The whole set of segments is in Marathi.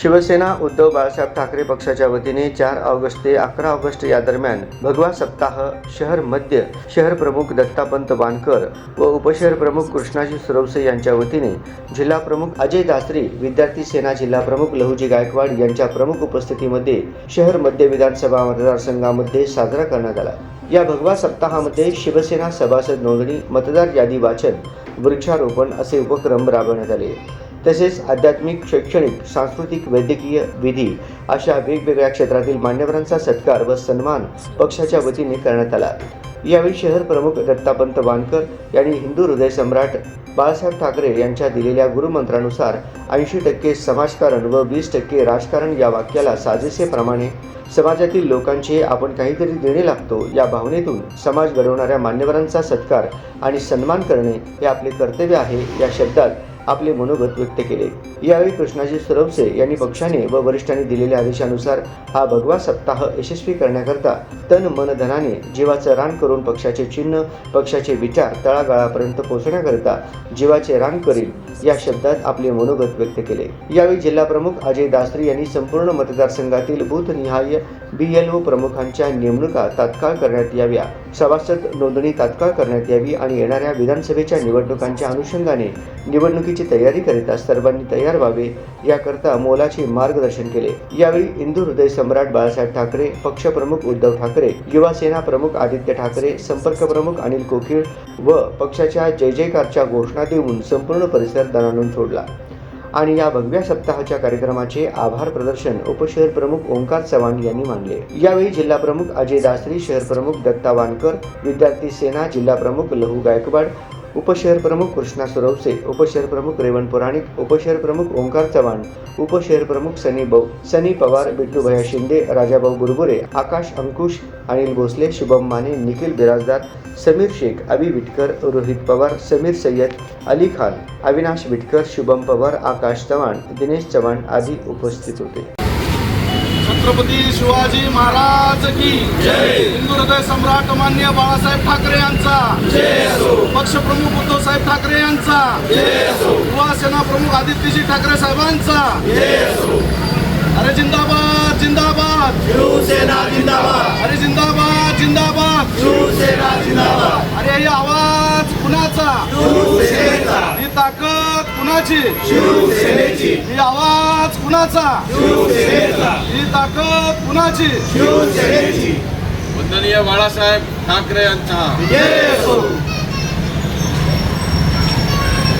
शिवसेना उद्धव बाळासाहेब ठाकरे पक्षाच्या वतीने चार ऑगस्ट ते अकरा ऑगस्ट या दरम्यान भगवा सप्ताह शहर मध्य शहर प्रमुख दत्तापंत वानकर व उपशहर प्रमुख कृष्णाजी सुरवसे यांच्या वतीने जिल्हा प्रमुख अजय दासरी विद्यार्थी सेना जिल्हा प्रमुख लहुजी गायकवाड यांच्या प्रमुख उपस्थितीमध्ये शहर मध्य विधानसभा मतदारसंघामध्ये साजरा करण्यात आला. या भगवा सप्ताहामध्ये शिवसेना सभासद नोंदणी मतदार यादी वाचन वृक्षारोपण असे उपक्रम राबवण्यात आले. तसेच आध्यात्मिक शैक्षणिक सांस्कृतिक वैद्यकीय विधी अशा वेगवेगळ्या क्षेत्रातील मान्यवरांचा सत्कार व सन्मान पक्षाच्या वतीने करण्यात आला. यावेळी शहर प्रमुख दत्तापंत वानकर यांनी हिंदू हृदय सम्राट बाळासाहेब ठाकरे यांच्या दिलेल्या गुरुमंत्रानुसार ऐंशी टक्के समाजकारण व वीस टक्के राजकारण या वाक्याला साजेसेप्रमाणे समाजातील लोकांचे आपण काहीतरी देणे लागतो या भावनेतून समाज घडवणाऱ्या मान्यवरांचा सत्कार आणि सन्मान करणे हे आपले कर्तव्य आहे या शब्दात आपले मनोगत व्यक्त केले. यावेळी कृष्णाजी सरवसे यांनी पक्षाने व वरिष्ठांनी दिलेल्या आदेशानुसार हा भगवा सप्ताह यशस्वी करण्याकरता तन मन धनाने जीवाचं रान करून पक्षाचे चिन्ह पक्षाचे विचार तळागाळापर्यंत पोहोचण्याकरता जीवाचे रान करील या शब्दात आपले मनोगत व्यक्त केले. यावेळी जिल्हाप्रमुख अजय दासरी यांनी संपूर्ण मतदारसंघातील बूथनिहाय बी एल ओ प्रमुखांच्या नेमणुका तात्काळ करण्यात याव्या सभासद नोंदणी तात्काळ करण्यात यावी आणि येणाऱ्या विधानसभेच्या निवडणुकांच्या अनुषंगाने निवडणुकीची तयारी करिता सर्वांनी तयार तयार व्हावे याकरता मोलाचे मार्गदर्शन केले. यावेळी हिंदू हृदय सम्राट बाळासाहेब ठाकरे पक्षप्रमुख उद्धव ठाकरे युवा सेना प्रमुख आदित्य ठाकरे संपर्क प्रमुख अनिल कोकीळ व पक्षाच्या जय जयकारच्या घोषणा देऊन संपूर्ण परिसर दणाणून सोडला. आणि या भगव्या सप्ताहाच्या कार्यक्रमाचे आभार प्रदर्शन उपशहर प्रमुख ओंकार चव्हाण यांनी मानले. यावेळी जिल्हा प्रमुख अजय दासरी शहर प्रमुख दत्ता वानकर विद्यार्थी सेना जिल्हा प्रमुख लहू गायकवाड उपशहर प्रमुख कृष्णा सुरवसे उपशहर प्रमुख रेवण पुराणिक उपशहर प्रमुख ओंकार चव्हाण उपशहर प्रमुख सनी भाऊ सनी पवार बिट्टूभया शिंदे राजाभाऊ गुरबुरे आकाश अंकुश अनिल भोसले शुभम माने निखिल बिराजदार समीर शेख अबी विटकर रोहित पवार समीर सय्यद अली खान अविनाश विटकर शुभम पवार आकाश चव्हाण दिनेश चव्हाण आदी उपस्थित होते। छत्रपती शिवाजी महाराज की जय. हिंदू हृदय सम्राट मान्य बाळासाहेब ठाकरे यांचा. पक्षप्रमुख उद्धव साहेब ठाकरे यांचा. युवा सेना प्रमुख आदित्यजी ठाकरे साहेबांचा. अरे जिंदाबाद जिंदाबाद. शिवसेना जिंदाबाद. अरे कुणाची शिवसेनेची. ही आवाज कुणाचा? शिवसेनेचा. ही ताकद कुणाची? शिवसेनेची. वंदनीय बाळासाहेब ठाकरे यांचा.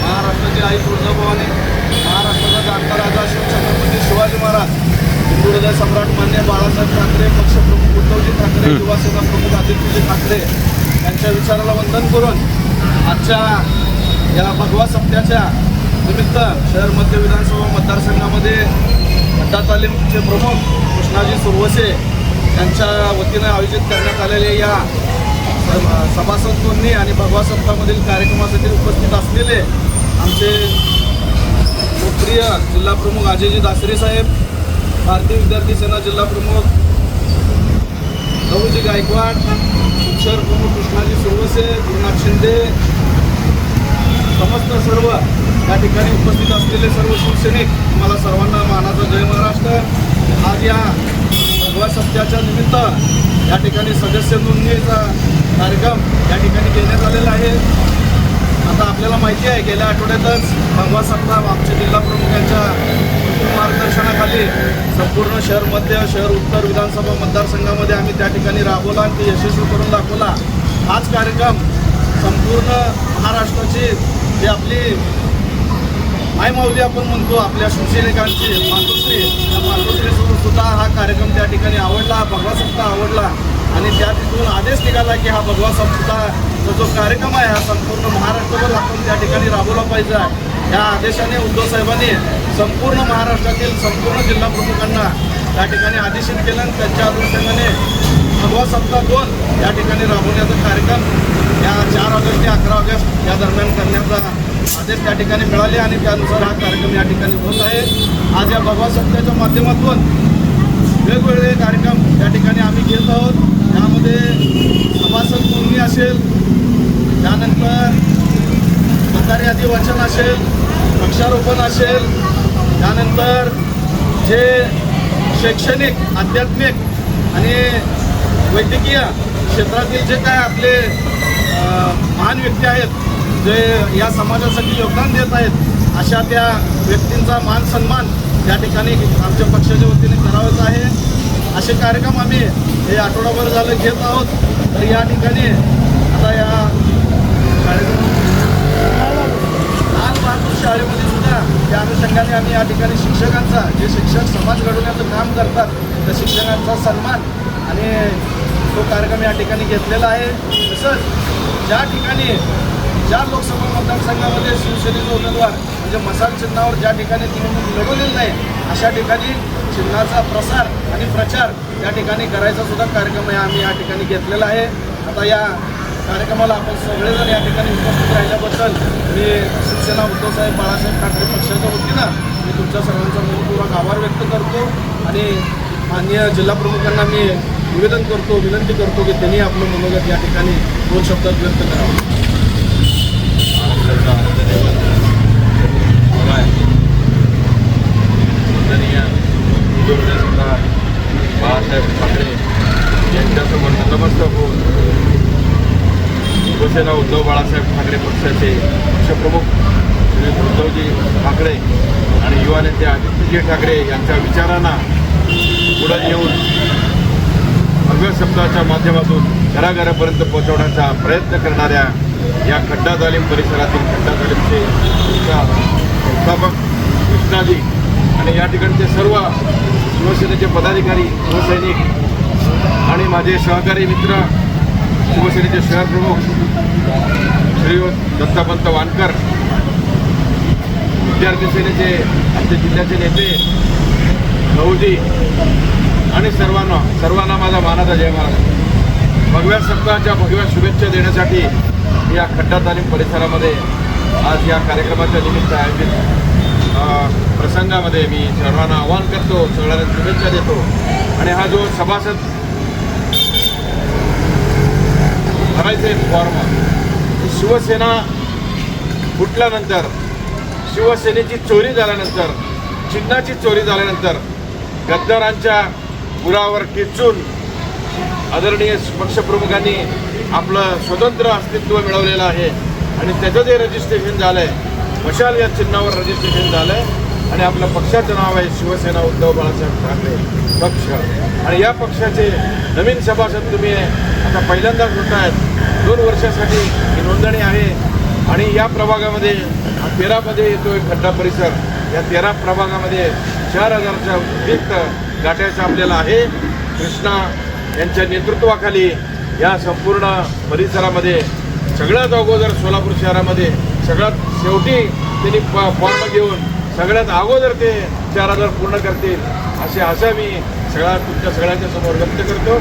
महाराष्ट्राची आई तुळजाभवानी महाराष्ट्राचा जाणता राजा शिवछत्रपती शिवाजी महाराज हिंदू हृदय सम्राट मान्य बाळासाहेब ठाकरे पक्षप्रमुख उद्धवजी ठाकरे युवासेना प्रमुख आदित्यजी ठाकरे यांच्या विचाराला वंदन करून आजच्या या भगवा सप्त्याच्या निमित्त शहर मध्य विधानसभा मतदारसंघामध्ये अड्डा तालीमचे प्रमुख कृष्णाजी सुरवसे यांच्या वतीनं आयोजित करण्यात आलेल्या या स- सभासद आणि भगवा सप्ताहामधील कार्यक्रमासाठी उपस्थित असलेले आमचे लोकप्रिय जिल्हाप्रमुख अजयजी दासरे साहेब भारतीय विद्यार्थी सेना जिल्हाप्रमुख लहूजी गायकवाड उपशहर प्रमुख कृष्णाजी सुरवसे गुरुनाथ शिंदे समस्त सर्व या ठिकाणी उपस्थित असलेले सर्व शिवसैनिक मला सर्वांना मानाचा जय महाराष्ट्र. आज या भगवा सप्त्याच्या निमित्त या ठिकाणी सदस्य नोंदणीचा कार्यक्रम या ठिकाणी घेण्यात आलेला आहे. आता आपल्याला माहिती आहे गेल्या आठवड्यातच भगवा सप्ताह आमच्या जिल्हा प्रमुखांच्या मार्गदर्शनाखाली संपूर्ण शहर मध्य शहर उत्तर विधानसभा मतदारसंघामध्ये आम्ही त्या ठिकाणी राबवला आणि ते यशस्वी करून दाखवला. हाच कार्यक्रम संपूर्ण महाराष्ट्राची जे आपली मायमाऊली आपण म्हणतो आपल्या शिवसैनिकांची मातोश्री त्या मातोश्री सुद्धा हा कार्यक्रम त्या ठिकाणी आवडला भगवा सप्ताह आवडला. आणि त्या तिथून आदेश निघाला की हा भगवा सप्ताहचा जो कार्यक्रम आहे हा संपूर्ण महाराष्ट्रभर आपण त्या ठिकाणी राबवला पाहिजे. या आदेशाने उद्धव साहेबांनी संपूर्ण महाराष्ट्रातील संपूर्ण जिल्हा प्रमुखांना त्या ठिकाणी आदेशित केलं आणि त्यांच्या अनुषंगाने भगवा सप्ताह दोन या ठिकाणी राबवण्याचा कार्यक्रम या चार ऑगस्ट ते अकरा ऑगस्ट या दरम्यान करण्याचा आदेश त्या ठिकाणी मिळाले आणि त्यानुसार हा कार्यक्रम या ठिकाणी होत आहे. आज या भगवा सप्ताहाच्या माध्यमातून वेगवेगळे कार्यक्रम या ठिकाणी आम्ही घेत आहोत. त्यामध्ये सभासद नोंदणी असेल त्यानंतर मतदार यादी वाचन असेल वृक्षारोपण असेल त्यानंतर जे शैक्षणिक आध्यात्मिक आणि वैद्यकीय क्षेत्रातील जे काय आपले महान व्यक्ती आहेत जे या समाजासाठी योगदान देत आहेत अशा त्या व्यक्तींचा मान सन्मान या ठिकाणी आमच्या पक्षाच्या वतीने करावायचा आहे. असे कार्यक्रम आम्ही हे आठवडाभर झालं घेत आहोत. तर या ठिकाणी आता या कार्यक्रम लाल बहादूर शाळेमध्ये सुद्धा त्या अनुषंगाने आम्ही या ठिकाणी शिक्षकांचा जे शिक्षक समाज घडवण्याचं काम करतात त्या शिक्षकांचा सन्मान आणि तो कार्यक्रम या ठिकाणी घेतलेला आहे. तसंच ज्या ठिकाणी ज्या लोकसभा मतदारसंघामध्ये शिवसेनेचे उमेदवार म्हणजे मसाल चिन्हावर ज्या ठिकाणी निवडणूक लढवलेली नाही अशा ठिकाणी चिन्हाचा प्रसार आणि प्रचार या ठिकाणी करायचा सुद्धा कार्यक्रम आहे आम्ही या ठिकाणी घेतलेला आहे. आता या कार्यक्रमाला आपण सगळेजण या ठिकाणी उपस्थित राहिल्याबद्दल मी शिवसेना उद्धवसाहेब बाळासाहेब ठाकरे पक्षाच्या वतीनं मी तुमच्या सर्वांचा मनपूर्वक आभार व्यक्त करतो. आणि माननीय जिल्हाप्रमुखांना मी निवेदन करतो विनंती करतो की त्यांनी आपलं मनोगत या ठिकाणी दोन शब्दात व्यक्त करावं. बाळासाहेब ठाकरे यांच्यासमोर नतमस्तक होऊन शिवसेना उद्धव बाळासाहेब ठाकरे पक्षाचे पक्षप्रमुख श्री उद्धवजी ठाकरे आणि युवा नेते आदित्यजी ठाकरे यांच्या विचारांना पुढे येऊन भव्य शब्दाच्या माध्यमातून घराघरापर्यंत पोहोचवण्याचा प्रयत्न करणाऱ्या या खड्डा तालीम परिसरातील खड्डा तालीमचे संस्थापक कृष्णाजी आणि या ठिकाणचे सर्व शिवसेनेचे पदाधिकारी शिवसैनिक आणि माझे सहकारी मित्र शिवसेनेचे शहरप्रमुख श्री दत्तापंत वानकर विद्यार्थी सेनेचे आमचे जिल्ह्याचे नेते भाऊजी आणि सर्वांना सर्वांना माझा मानाचा जय महाराज भगव्या सप्ताहाच्या भगव्या शुभेच्छा देण्यासाठी या खड्डा तालीम परिसरामध्ये आज या कार्यक्रमाच्या निमित्त आयोजित प्रसंगामध्ये मी सर्वांना आवाहन करतो सगळ्यांना शुभेच्छा देतो. आणि हा जो सभासद भरायचे फॉर्म शिवसेना फुटल्यानंतर शिवसेनेची चोरी झाल्यानंतर चिन्हाची चोरी झाल्यानंतर गद्दारांच्या पुरावर टिचून आदरणीय पक्षप्रमुखांनी आपलं स्वतंत्र अस्तित्व मिळवलेलं आहे. आणि त्याचं जे रजिस्ट्रेशन झालं आहे मशाल या चिन्हावर रजिस्ट्रेशन झालं आहे आणि आपल्या पक्षाचं नाव आहे शिवसेना उद्धव बाळासाहेब ठाकरे पक्ष. आणि या पक्षाचे नवीन सभासद तुम्ही आता पहिल्यांदाच होत आहेत दोन वर्षासाठी ही नोंदणी आहे. आणि या प्रभागामध्ये हा तेरामध्ये येतो एक खड्डा परिसर. या तेरा प्रभागामध्ये चार हजारच्या अतिरिक्त गाठायचं आपल्याला आहे. कृष्णा यांच्या नेतृत्वाखाली या संपूर्ण परिसरामध्ये सगळ्यात अगोदर सोलापूर शहरामध्ये सगळ्यात शेवटी त्यांनी फॉर्म घेऊन सगळ्यात अगोदर ते चार हजार पूर्ण करतील असे आशा मी सगळ्या तुमच्या सगळ्यांच्या समोर व्यक्त करतो.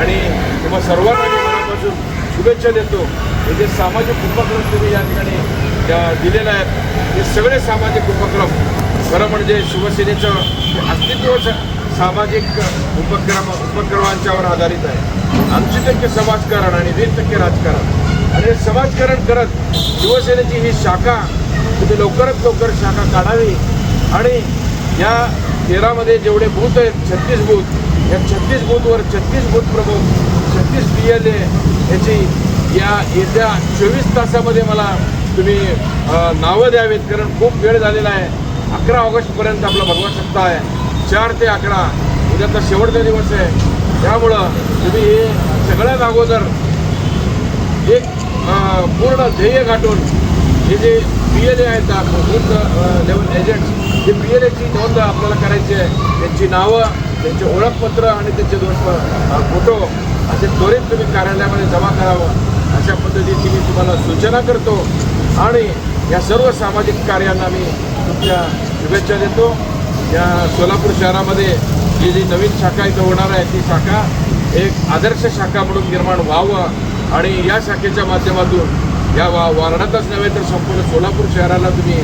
आणि तुम्हा सर्वांना मी मनापासून शुभेच्छा देतो. हे जे सामाजिक उपक्रम तुम्ही या ठिकाणी दिलेले आहेत हे सगळे सामाजिक उपक्रम खरं म्हणजे शिवसेनेचं अस्तित्व सामाजिक उपक्रम उपक्रमांच्यावर आधारित आहे. ऐंशी टक्के समाजकारण आणि वीस टक्के राजकारण. आणि हे समाजकारण करत शिवसेनेची ही शाखा तुम्ही लवकरात लवकर शाखा काढावी. आणि या तेरामध्ये जेवढे बूथ आहेत छत्तीस बूथ या छत्तीस बूथवर छत्तीस बूथ प्रमुख छत्तीस पी एल ए याची या येत्या चोवीस तासामध्ये मला तुम्ही नावं द्यावीत कारण खूप वेळ झालेला आहे. अकरा ऑगस्टपर्यंत आपला भगवा सप्ताह आहे. चार ते अकरा. उद्याचा शेवटचा दिवस आहे. त्यामुळं तुम्ही हे सगळ्यात अगोदर एक पूर्ण ध्येय गाठून हे जे पी एल ए आहेत बूथ लेवल एजंट्स जे पी एल एची नोंद आपल्याला करायची आहे त्यांची नावं त्यांचे ओळखपत्र आणि त्यांचे दोन फोटो असे त्वरित तुम्ही कार्यालयामध्ये जमा करावं. अशा पद्धतीची मी तुम्हाला सूचना करतो आणि या सर्व सामाजिक कार्यांना मी तुमच्या शुभेच्छा देतो. या सोलापूर शहरामध्ये ही जी नवीन शाखा इथं होणार आहे ती शाखा एक आदर्श शाखा म्हणून निर्माण व्हावं आणि या शाखेच्या माध्यमातून या वा वार्डातच नव्हे तर संपूर्ण सोलापूर शहराला तुम्ही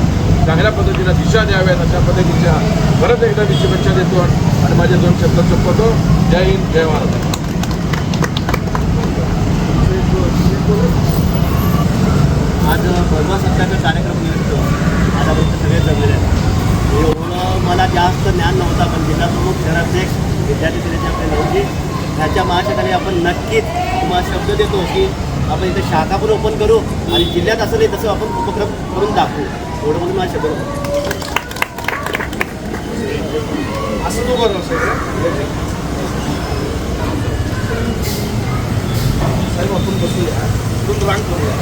चांगल्या पद्धतीनं दिशा द्याव्यात अशा पद्धतीच्या परत एकदा मी शुभेच्छा देतो आणि माझे दोन शब्द चुकवतो जय हिंद जय महाराज आज भगवा सत्याचा कार्यक्रम निमित्त आता फक्त सगळे जमलेले आहेत एवढं मला जास्त ज्ञान नव्हता पण विद्यार्थी दिनाची आपल्याला होती ह्याच्या महाशकाने आपण नक्कीच तुम्हाला शब्द देतो की आपण इथे शाखा पण ओपन करू आणि जिल्ह्यात असं नाही तसं आपण उपक्रम करून दाखवू. एवढं म्हणून माझ्या शब्द. असं तो साहेब आपण बसूया. दोन रांग करूया.